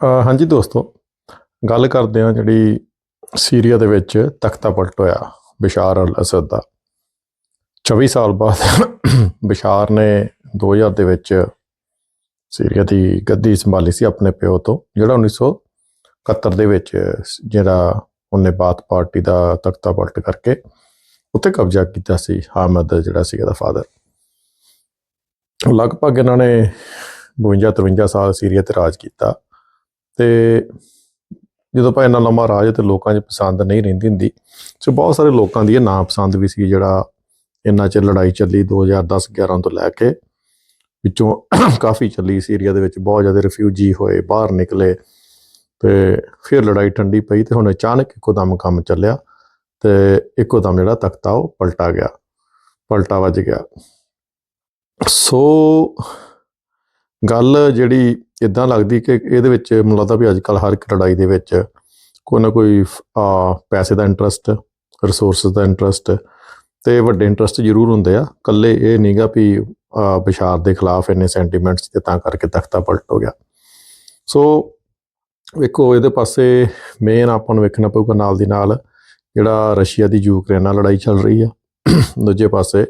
ਹਾਂਜੀ ਦੋਸਤੋ, ਗੱਲ ਕਰਦੇ ਹਾਂ ਜਿਹੜੀ ਸੀਰੀਆ ਦੇ ਵਿੱਚ ਤਖਤਾ ਪਲਟ ਹੋਇਆ ਬਿਸ਼ਾਰ ਅਲ ਅਸਦ ਦਾ। 24 ਸਾਲ ਬਾਅਦ ਬਿਸ਼ਾਰ ਨੇ 2000 ਦੇ ਵਿੱਚ ਸੀਰੀਆ ਦੀ ਗੱਦੀ ਸੰਭਾਲੀ ਸੀ ਆਪਣੇ ਪਿਓ ਤੋਂ, ਜਿਹੜਾ 1971 ਦੇ ਵਿੱਚ ਜਿਹੜਾ ਉਹਨੇ ਬਾਤ ਪਾਰਟੀ ਦਾ ਤਖਤਾ ਪਲਟ ਕਰਕੇ ਉੱਤੇ ਕਬਜ਼ਾ ਕੀਤਾ ਸੀ ਹਾਮਦ, ਜਿਹੜਾ ਸੀ ਇਹਦਾ ਫਾਦਰ ਲਗਭਗ ਇਹਨਾਂ ਨੇ 52 53 ਸਾਲ ਸੀਰੀਆ ਤੇ ਰਾਜ ਕੀਤਾ। ਤੇ ਜਦੋਂ ਆਪਾਂ ਇੰਨਾ ਲੰਮਾ ਰਾਜ ਤੇ ਲੋਕਾਂ 'ਚ ਪਸੰਦ ਨਹੀਂ ਰਹਿੰਦੀ ਹੁੰਦੀ ਸੋ ਬਹੁਤ ਸਾਰੇ ਲੋਕਾਂ ਦੀ ਇਹ ਨਾ ਪਸੰਦ ਵੀ ਸੀ ਜਿਹੜਾ ਇੰਨਾ ਚਿਰ ਲੜਾਈ ਚੱਲੀ 2010 11 ਤੋਂ ਲੈ ਕੇ ਵਿੱਚੋਂ ਕਾਫੀ ਚੱਲੀ ਸੀਰੀਆ ਦੇ ਵਿੱਚ, ਬਹੁਤ ਜ਼ਿਆਦਾ ਰਿਫਿਊਜੀ ਹੋਏ, ਬਾਹਰ ਨਿਕਲੇ ਤੇ ਫਿਰ ਲੜਾਈ ਠੰਡੀ ਪਈ ਤੇ ਹੁਣ ਅਚਾਨਕ ਇੱਕੋ ਦਮ ਕੰਮ ਚੱਲਿਆ ਤੇ ਇੱਕੋ ਦਮ ਜਿਹੜਾ ਤਖਤਾ ਉਹ ਪਲਟਾ ਗਿਆ, ਪਲਟਾ ਵੱਜ ਗਿਆ। ਸੋ ਗੱਲ ਜਿਹੜੀ ਇਦਾਂ ਲੱਗਦੀ ਕਿ ਇਹਦੇ ਵਿੱਚ ਮੈਨੂੰ ਲੱਗਦਾ ਵੀ ਅੱਜ ਕੱਲ ਹਰ ਇੱਕ ਲੜਾਈ ਦੇ ਵਿੱਚ ਕੋਈ ਨਾ ਕੋਈ ਪੈਸੇ ਦਾ ਇੰਟਰਸਟ ਰਿਸੋਰਸਸ ਦਾ ਇੰਟਰਸਟ ਤੇ ਵੱਡੇ ਇੰਟਰਸਟ ਜ਼ਰੂਰ ਹੁੰਦੇ ਆ। ਕੱਲੇ ਇਹ ਨਹੀਂਗਾ ਵੀ ਆ, ਬਿਸ਼ਾਰ ਦੇ ਖਿਲਾਫ ਇੰਨੇ ਸੈਂਟੀਮੈਂਟਸ ਤੇ ਤਾਂ ਕਰਕੇ ਤਖਤਾ ਪਲਟ ਹੋ ਗਿਆ। ਸੋ ਵੇਖੋ ਇਹਦੇ ਪਾਸੇ ਮੇਨ ਆਪਾਂ ਨੂੰ ਵੇਖਣਾ ਪਊਗਾ ਨਾਲ ਦੀ ਨਾਲ ਜਿਹੜਾ ਰਸ਼ੀਆ ਦੀ ਯੂਕਰੇਨ ਨਾਲ ਲੜਾਈ ਚੱਲ ਰਹੀ ਆ। ਦੂਜੇ ਪਾਸੇ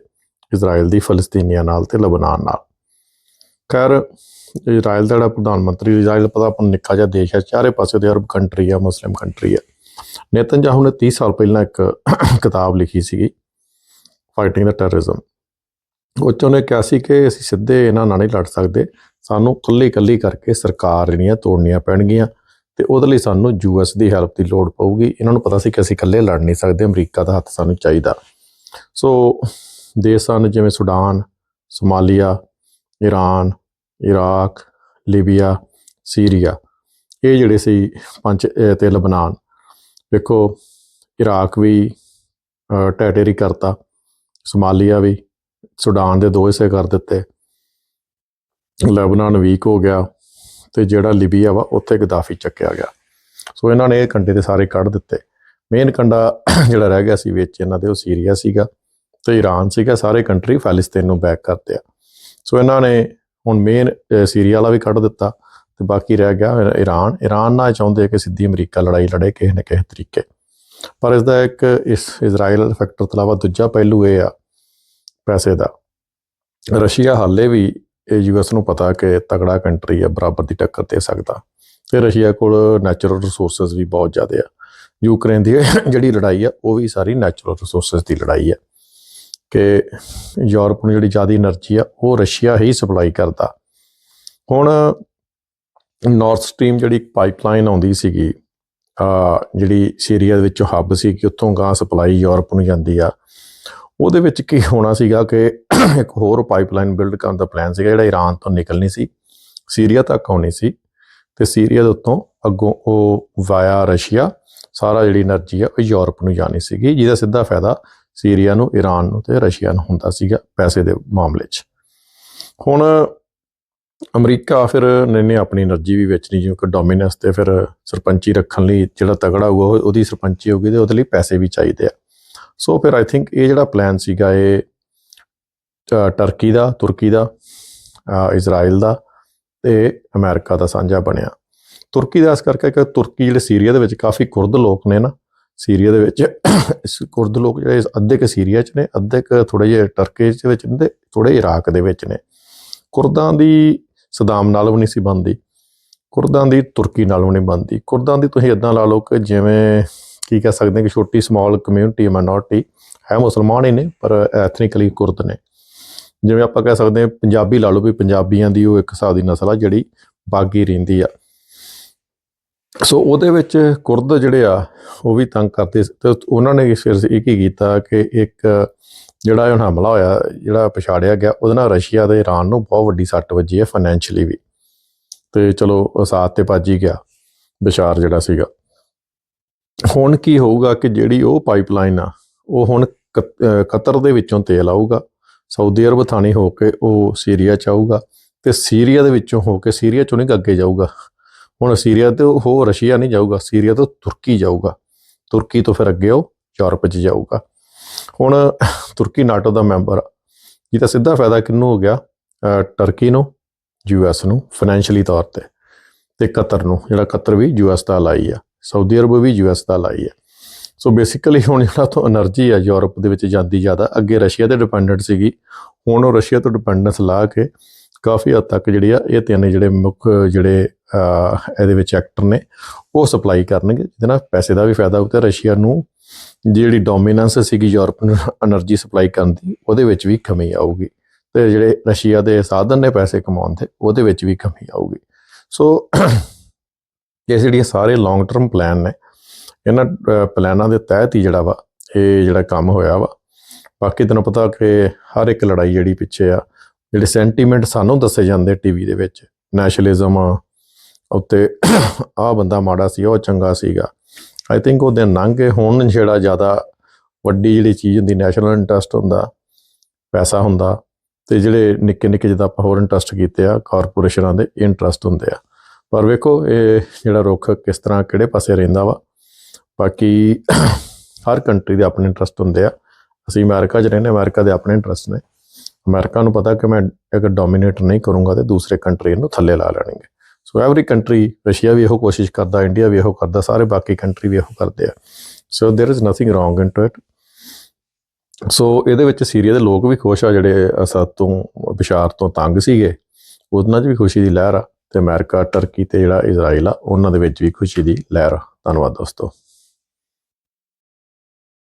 ਇਜ਼ਰਾਈਲ ਦੀ ਫਲਸਤੀਨੀਆਂ ਨਾਲ ਤੇ ਲਬਨਾਨ ਨਾਲ। ਖੈਰ, ਇਜ਼ਰਾਈਲ ਦਾ ਜਿਹੜਾ ਪ੍ਰਧਾਨ ਮੰਤਰੀ, ਇਜ਼ਰਾਈਲ ਪਤਾ ਆਪਣਾ ਨਿੱਕਾ ਜਿਹਾ ਦੇਸ਼ ਹੈ ਚਾਰੇ ਪਾਸੇ ਦੇ ਅਰਬ ਕੰਟਰੀ ਆ, ਮੁਸਲਿਮ ਕੰਟਰੀ ਆ। ਨੇਤਨਯਾਹੂ ਨੇ 30 ਸਾਲ ਪਹਿਲਾਂ ਇੱਕ ਕਿਤਾਬ ਲਿਖੀ ਸੀਗੀ ਫਾਈਟਿੰਗ ਦਾ ਟੈਰਰਿਜ਼ਮ ਉਹ 'ਚ ਉਹਨੇ ਕਿਹਾ ਸੀ ਕਿ ਅਸੀਂ ਸਿੱਧੇ ਇਹਨਾਂ ਨਾਲ ਨਹੀਂ ਲੜ ਸਕਦੇ, ਸਾਨੂੰ ਇਕੱਲੀ ਇਕੱਲੀ ਕਰਕੇ ਸਰਕਾਰ ਜਿਹੜੀਆਂ ਤੋੜਨੀਆਂ ਪੈਣਗੀਆਂ ਤੇ ਉਹਦੇ ਲਈ ਸਾਨੂੰ ਯੂਐਸ ਦੀ ਹੈਲਪ ਦੀ ਲੋੜ ਪਊਗੀ। ਇਹਨਾਂ ਨੂੰ ਪਤਾ ਸੀ ਕਿ ਅਸੀਂ ਇਕੱਲੇ ਲੜ ਨਹੀਂ ਸਕਦੇ, ਅਮਰੀਕਾ ਦਾ ਹੱਥ ਸਾਨੂੰ ਚਾਹੀਦਾ। ਸੋ ਦੇਸ਼ ਹਨ ਜਿਵੇਂ Sudan, Somalia Iran Iraq, Libya, Syria. ਇਹ ਜਿਹੜੇ ਸੀ ਪੰਜ ਅਹ ਤੇ ਲਬਨਾਨ। ਵੇਖੋ, ਇਰਾਕ ਵੀ ਟੈਟੇਰੀ ਕਰਤਾ, ਸੋਮਾਲੀਆ ਵੀ, ਸੁਡਾਨ ਦੇ ਦੋ ਹਿੱਸੇ ਕਰ ਦਿੱਤੇ। ਲਬਨਾਨ ਵੀਕ ਹੋ ਗਿਆ ਤੇ ਜਿਹੜਾ ਲੀਬੀਆ ਵਾ, ਉੱਥੇ ਗਦਾਫੀ ਚੱਕਿਆ ਗਿਆ। ਸੋ ਇਹਨਾਂ ਨੇ ਇਹ ਕੰਡੇ ਤੇ ਸਾਰੇ ਕੱਢ ਦਿੱਤੇ। ਮੇਨ ਕੰਡਾ ਜਿਹੜਾ ਰਹਿ ਗਿਆ ਸੀ ਵਿੱਚ, ਇਹਨਾਂ ਦੇ ਉਹ ਸੀਰੀਆ ਸੀਗਾ ਤੇ ਈਰਾਨ ਸੀਗਾ, ਸਾਰੇ ਕੰਟਰੀ ਫੈਲਿਸਤੀਨ ਨੂੰ ਬੈਕ ਕਰਦੇ ਆ। ਸੋ ਇਹਨਾਂ ਨੇ ਹੁਣ ਮੇਨ ਸੀਰੀਆ ਵਾਲਾ ਵੀ ਕੱਢ ਦਿੱਤਾ ਤੇ ਬਾਕੀ ਰਹਿ ਗਿਆ ਇ- ਈਰਾਨ ਈਰਾਨ ਨਾਲ ਚਾਹੁੰਦੇ ਕਿ ਸਿੱਧੀ ਅਮਰੀਕਾ ਲੜਾਈ ਲੜੇ ਕਿਸੇ ਨਾ ਕਿਸੇ ਤਰੀਕੇ। ਪਰ ਇਸ ਦਾ ਇੱਕ ਇਸ ਇਜ਼ਰਾਈਲ ਫੈਕਟਰ ਤੋਂ ਇਲਾਵਾ ਦੂਜਾ ਪਹਿਲੂ ਇਹ ਆ ਪੈਸੇ ਦਾ। ਰਸ਼ੀਆ ਹਾਲੇ ਵੀ ਇਹ ਯੂਐਸ ਨੂੰ ਪਤਾ ਕਿ ਤਕੜਾ ਕੰਟਰੀ ਹੈ ਬਰਾਬਰ ਦੀ ਟੱਕਰ ਦੇ ਸਕਦਾ। ਤੇ ਰਸ਼ੀਆ ਕੋਲ ਨੈਚੁਰਲ ਰਿਸੋਰਸਸ ਵੀ ਬਹੁਤ ਜ਼ਿਆਦਾ ਆ। ਯੂਕਰੇਨ ਦੀ ਜਿਹੜੀ ਲੜਾਈ ਆ, ਉਹ ਵੀ ਸਾਰੀ ਨੈਚੁਰਲ ਰਿਸੋਰਸਸ ਦੀ ਲੜਾਈ ਆ। ਕਿ ਯੂਰਪ ਨੂੰ ਜਿਹੜੀ ਜ਼ਿਆਦਾ એનર્ਜੀ ਆ, ਉਹ ਰਸ਼ੀਆ ਹੀ ਸਪਲਾਈ ਕਰਦਾ। ਹੁਣ ਨਾਰਥ ਸਟ੍ਰੀਮ ਜਿਹੜੀ ਇੱਕ ਪਾਈਪਲਾਈਨ ਆਉਂਦੀ ਸੀਗੀ, ਆ ਜਿਹੜੀ ਸੀਰੀਆ ਦੇ ਵਿੱਚੋਂ ਹੱਬ ਸੀ ਕਿ ਉੱਥੋਂ ਗਾਂ ਸਪਲਾਈ ਯੂਰਪ ਨੂੰ ਜਾਂਦੀ ਆ। ਉਹਦੇ ਵਿੱਚ ਕੀ ਹੋਣਾ ਸੀਗਾ ਕਿ ਇੱਕ ਹੋਰ ਪਾਈਪਲਾਈਨ ਬਿਲਡ ਕਰਨ ਦਾ ਪਲਾਨ ਸੀਗਾ, ਜਿਹੜਾ ਈਰਾਨ ਤੋਂ ਨਿਕਲਣੀ ਸੀ। ਸੀਰੀਆ ਤੱਕ ਆਉਣੀ ਸੀ ਤੇ ਸੀਰੀਆ ਦੇ ਉੱਤੋਂ ਅੱਗੋਂ ਉਹ ਵਾਇਆ ਰਸ਼ੀਆ, ਸਾਰਾ ਜਿਹੜੀ એનર્ਜੀ ਆ, ਉਹ ਯੂਰਪ ਨੂੰ ਜਾਣੀ ਸੀਗੀ, ਜਿਹਦਾ ਸਿੱਧਾ ਫਾਇਦਾ ਸੀਰੀਆ ਨੂੰ ਈਰਾਨ ਨੂੰ ਤੇ ਰਸ਼ੀਆ ਨੂੰ ਹੁੰਦਾ ਸੀਗਾ ਪੈਸੇ ਦੇ ਮਾਮਲੇ 'ਚ। ਹੁਣ ਅਮਰੀਕਾ ਫਿਰ ਨੇ ਨੇ ਆਪਣੀ એનર્ਜੀ ਵੀ ਵੇਚਣੀ, ਜਿਵੇਂ ਕਿ ਡੋਮੀਨੈਂਸ ਤੇ ਫਿਰ ਸਰਪੰਚੀ ਰੱਖਣ ਲਈ ਜਿਹੜਾ ਤਗੜਾ ਹੋਊਗਾ ਉਹਦੀ ਸਰਪੰਚੀ ਹੋਊਗੀ ਤੇ ਉਹਦੇ ਲਈ ਪੈਸੇ ਵੀ ਚਾਹੀਦੇ ਆ। ਸੋ ਫਿਰ ਆਈ ਥਿੰਕ ਇਹ ਜਿਹੜਾ ਪਲਾਨ ਸੀਗਾ ਇਹ ਟਰਕੀ ਦਾ ਤੁਰਕੀ ਦਾ ਇਜ਼ਰਾਈਲ ਦਾ ਤੇ ਅਮਰੀਕਾ ਦਾ ਸਾਂਝਾ ਬਣਿਆ। ਤੁਰਕੀ ਦਾ ਇਸ ਕਰਕੇ ਕਿ ਤੁਰਕੀ ਜਿਹੜੇ ਸੀਰੀਆ ਦੇ ਵਿੱਚ ਕਾਫੀ ਕੁਰਦ ਲੋਕ ਨੇ ਨਾ ਸੀਰੀਆ ਦੇ ਵਿੱਚ। ਇਸ ਕੁਰਦ ਲੋਕ ਜਿਹੜੇ ਅੱਧੇ ਕ ਸੀਰੀਆ 'ਚ ਨੇ ਅੱਧੇ ਕ ਥੋੜੇ ਜਿਹੇ ਟਰਕੀ 'ਚ ਵਿੱਚ ਨੇ ਤੇ ਥੋੜੇ ਇਰਾਕ ਦੇ ਵਿੱਚ ਨੇ। ਕੁਰਦਾਂ ਦੀ ਸਦਾਮ ਨਾਲ ਵੀ ਨਹੀਂ ਸੀ ਬਣਦੀ। ਕੁਰਦਾਂ ਦੀ ਤੁਰਕੀ ਨਾਲ ਵੀ ਨਹੀਂ ਬਣਦੀ। ਕੁਰਦਾਂ ਦੀ ਤੁਸੀਂ ਇਦਾਂ ਲਾ ਲਓ ਕਿ ਜਿਵੇਂ ਕੀ ਕਹਿ ਸਕਦੇ ਕਿ ਛੋਟੀ ਸਮਾਲ ਕਮਿਊਨਿਟੀ ਮਾਈਨੋਰਟੀ ਹੈ ਮੁਸਲਮਾਨ ਹੀ ਨੇ, ਪਰ ਐਥਨਿਕਲੀ ਕੁਰਦ ਨੇ। ਜਿਵੇਂ ਆਪਾਂ ਕਹਿ ਸਕਦੇ ਹਾਂ, ਪੰਜਾਬੀ ਲਾ ਲਓ ਵੀ ਪੰਜਾਬੀਆਂ ਦੀ ਉਹ ਇੱਕ ਹਿਸਾਬ ਦੀ ਨਸਲ ਆ ਜਿਹੜੀ ਬਾਗੀ ਰਹਿੰਦੀ ਆ। ਸੋ ਉਹਦੇ ਵਿੱਚ ਕੁਰਦ ਜਿਹੜੇ ਆ, ਉਹ ਵੀ ਤੰਗ ਕਰਦੇ ਤੇ ਉਹਨਾਂ ਨੇ ਫਿਰ ਇਹ ਕੀ ਕੀਤਾ ਕਿ ਇੱਕ ਜਿਹੜਾ ਇਹ ਹੁਣ ਹਮਲਾ ਹੋਇਆ, ਜਿਹੜਾ ਪਛਾੜਿਆ ਗਿਆ, ਉਹਦੇ ਨਾਲ ਰਸ਼ੀਆ ਤੇ ਈਰਾਨ ਨੂੰ ਬਹੁਤ ਵੱਡੀ ਸੱਟ ਵੱਜੀ ਹੈ ਫਾਈਨੈਂਸ਼ੀਅਲੀ ਵੀ। ਤੇ ਚਲੋ ਉਹ ਸਾਥ ਤੇ ਭੱਜ ਹੀ ਗਿਆ, ਬਿਸ਼ਾਰ ਜਿਹੜਾ ਸੀਗਾ। ਹੁਣ ਕੀ ਹੋਊਗਾ ਕਿ ਜਿਹੜੀ ਉਹ ਪਾਈਪਲਾਈਨ ਆ, ਉਹ ਹੁਣ ਕਤ- ਕਤਰ ਦੇ ਵਿੱਚੋਂ ਤੇਲ ਆਊਗਾ, ਸਾਊਦੀ ਅਰਬ ਥਾਣੀ ਹੋ ਕੇ ਉਹ ਸੀਰੀਆ ਚ ਆਊਗਾ, ਤੇ ਸੀਰੀਆ ਦੇ ਵਿੱਚੋਂ ਹੋ ਕੇ ਸੀਰੀਆ ਚੋਂ ਨਹੀਂ ਅੱਗੇ ਜਾਊਗਾ। ਹੁਣ ਸੀਰੀਆ ਤੇ ਉਹ ਰਸ਼ੀਆ ਨਹੀਂ ਜਾਊਗਾ, ਸੀਰੀਆ ਤੋਂ ਤੁਰਕੀ ਜਾਊਗਾ। ਤੁਰਕੀ ਤੋਂ ਫਿਰ ਅੱਗੇ ਉਹ ਯੂਰਪ 'ਚ ਜਾਊਗਾ। ਹੁਣ ਤੁਰਕੀ ਨਾਟੋ ਦਾ ਮੈਂਬਰ ਆ, ਜਿਹਦਾ ਸਿੱਧਾ ਫਾਇਦਾ ਕਿੰਨੂੰ ਹੋ ਗਿਆ? ਟਰਕੀ ਨੂੰ ਯੂਐਸ ਨੂੰ ਫਾਈਨੈਂਸ਼ੀਅਲੀ ਤੌਰ ਤੇ ਤੇ ਕਤਰ ਨੂੰ, ਜਿਹੜਾ ਕਤਰ ਵੀ ਯੂਐਸ ਦਾ ਲਾਈ ਆ। ਸਾਊਦੀ ਅਰਬ ਵੀ ਯੂਐਸ ਦਾ ਲਾਈ ਆ। ਸੋ ਬੇਸਿਕਲੀ ਹੁਣ ਜਿਹੜਾ ਤੋਂ એનર્ਜੀ ਆ ਯੂਰਪ ਦੇ ਵਿੱਚ ਜਾਂਦੀ ਜ਼ਿਆਦਾ। ਅੱਗੇ ਰਸ਼ੀਆ ਤੇ ਡਿਪੈਂਡੈਂਟ ਸੀਗੀ, ਹੁਣ ਉਹ ਰਸ਼ੀਆ ਤੋਂ ਡਿਪੈਂਡੈਂਸ ਲਾ ਕੇ ਕਾਫੀ ਹੱਦ ਤੱਕ ਜਿਹੜੀ ਆ, ਇਹ ਤਿੰਨ ਜਿਹੜੇ ਮੁੱਖ ਜਿਹੜੇ ਇਹਦੇ ਵਿੱਚ ਐਕਟਰ ਨੇ, ਉਹ ਸਪਲਾਈ ਕਰਨਗੇ, ਜਿਹਦੇ ਨਾਲ ਪੈਸੇ ਦਾ ਵੀ ਫਾਇਦਾ ਹੋਊ ਤੇ ਰਸ਼ੀਆ ਨੂੰ ਜਿਹੜੀ ਡੋਮੀਨੈਂਸ ਸੀਗੀ ਯੂਰਪ ਨੂੰ એનર્ਜੀ ਸਪਲਾਈ ਕਰਨ ਦੀ, ਉਹਦੇ ਵਿੱਚ ਵੀ ਕਮੀ ਆਊਗੀ। ਤੇ ਜਿਹੜੇ ਰਸ਼ੀਆ ਦੇ ਸਾਧਨ ਨੇ ਪੈਸੇ ਕਮਾਉਣ ਦੇ, ਉਹਦੇ ਵਿੱਚ ਵੀ ਕਮੀ ਆਊਗੀ। ਸੋ, ਇਹ ਜਿਹੜੀਆਂ ਸਾਰੇ ਲੌਂਗ ਟਰਮ ਪਲਾਨ ਨੇ, ਇਹਨਾਂ ਪਲਾਨਾਂ ਦੇ ਤਹਿਤ ਹੀ ਜਿਹੜਾ ਵਾ, ਇਹ ਜਿਹੜਾ ਕੰਮ ਹੋਇਆ ਵਾ। ਬਾਕੀ ਤੈਨੂੰ ਪਤਾ ਕਿ ਹਰ ਇੱਕ ਲੜਾਈ ਜਿਹੜੀ ਪਿੱਛੇ ਆ ਜਿਹੜੇ ਸੈਂਟੀਮੈਂਟ ਸਾਨੂੰ ਦੱਸੇ ਜਾਂਦੇ ਟੀਵੀ ਦੇ ਵਿੱਚ ਨੈਸ਼ਨਲਿਜ਼ਮ ਆ, ਉੱਤੇ ਆਹ ਬੰਦਾ ਮਾੜਾ ਸੀ, ਉਹ ਚੰਗਾ ਸੀਗਾ। ਆਈ ਥਿੰਕ ਉਹ ਦਿਨ ਲੰਘ ਗਏ ਹੁਣ ਜਿਹੜਾ ਜ਼ਿਆਦਾ ਵੱਡੀ ਜਿਹੜੀ ਚੀਜ਼ ਹੁੰਦੀ ਨੈਸ਼ਨਲ ਇੰਟਰਸਟ ਹੁੰਦਾ, ਪੈਸਾ ਹੁੰਦਾ, ਤੇ ਜਿਹੜੇ ਨਿੱਕੇ ਨਿੱਕੇ ਜਿੱਦਾਂ ਆਪਾਂ ਹੋਰ ਇੰਟਰਸਟ ਕੀਤੇ ਆ ਕਾਰਪੋਰੇਸ਼ਨਾਂ ਦੇ ਇੰਟਰਸਟ ਹੁੰਦੇ ਆ। ਪਰ ਵੇਖੋ, ਇਹ ਜਿਹੜਾ ਰੁੱਖ ਕਿਸ ਤਰ੍ਹਾਂ ਕਿਹੜੇ ਪਾਸੇ ਰਹਿੰਦਾ ਵਾ। ਬਾਕੀ ਹਰ ਕੰਟਰੀ ਦੇ ਆਪਣੇ ਇੰਟਰਸਟ ਹੁੰਦੇ ਆ। ਅਸੀਂ ਅਮਰੀਕਾ 'ਚ ਰਹਿੰਦੇ ਅਮਰੀਕਾ ਦੇ ਆਪਣੇ ਇੰਟਰਸਟ ਨੇ। ਅਮਰੀਕਾ ਨੂੰ ਪਤਾ ਕਿ ਮੈਂ ਅਗਰ ਡੋਮੀਨੇਟ ਨਹੀਂ ਕਰੂੰਗਾ ਤੇ ਦੂਸਰੇ ਕੰਟਰੀ ਨੂੰ ਥੱਲੇ ਲਾ ਲੈਣਗੇ ਸੋ ਐਵਰੀ ਕੰਟਰੀ ਰਸ਼ੀਆ ਵੀ ਇਹੋ ਕੋਸ਼ਿਸ਼ ਕਰਦਾ ਇੰਡੀਆ ਵੀ ਇਹੋ ਕਰਦਾ ਸਾਰੇ ਬਾਕੀ ਕੰਟਰੀ ਵੀ ਇਹੋ ਕਰਦੇ ਆ so there is nothing wrong in to it so ਇਹਦੇ ਵਿੱਚ ਸੀਰੀਆ ਦੇ ਲੋਕ ਵੀ ਖੁਸ਼ ਆ ਜਿਹੜੇ ਅਸਦ ਤੋਂ ਬਿਸ਼ਾਰ ਤੋਂ ਤੰਗ ਸੀਗੇ ਉਹਨਾਂ 'ਚ ਵੀ ਖੁਸ਼ੀ ਦੀ ਲਹਿਰ ਆ ਤੇ ਅਮਰੀਕਾ ਟਰਕੀ ਤੇ ਜਿਹੜਾ ਇਜ਼ਰਾਈਲ ਆ ਉਹਨਾਂ ਦੇ ਵਿੱਚ ਵੀ ਖੁਸ਼ੀ ਦੀ ਲਹਿਰ ਆ ਧੰਨਵਾਦ ਦੋਸਤੋ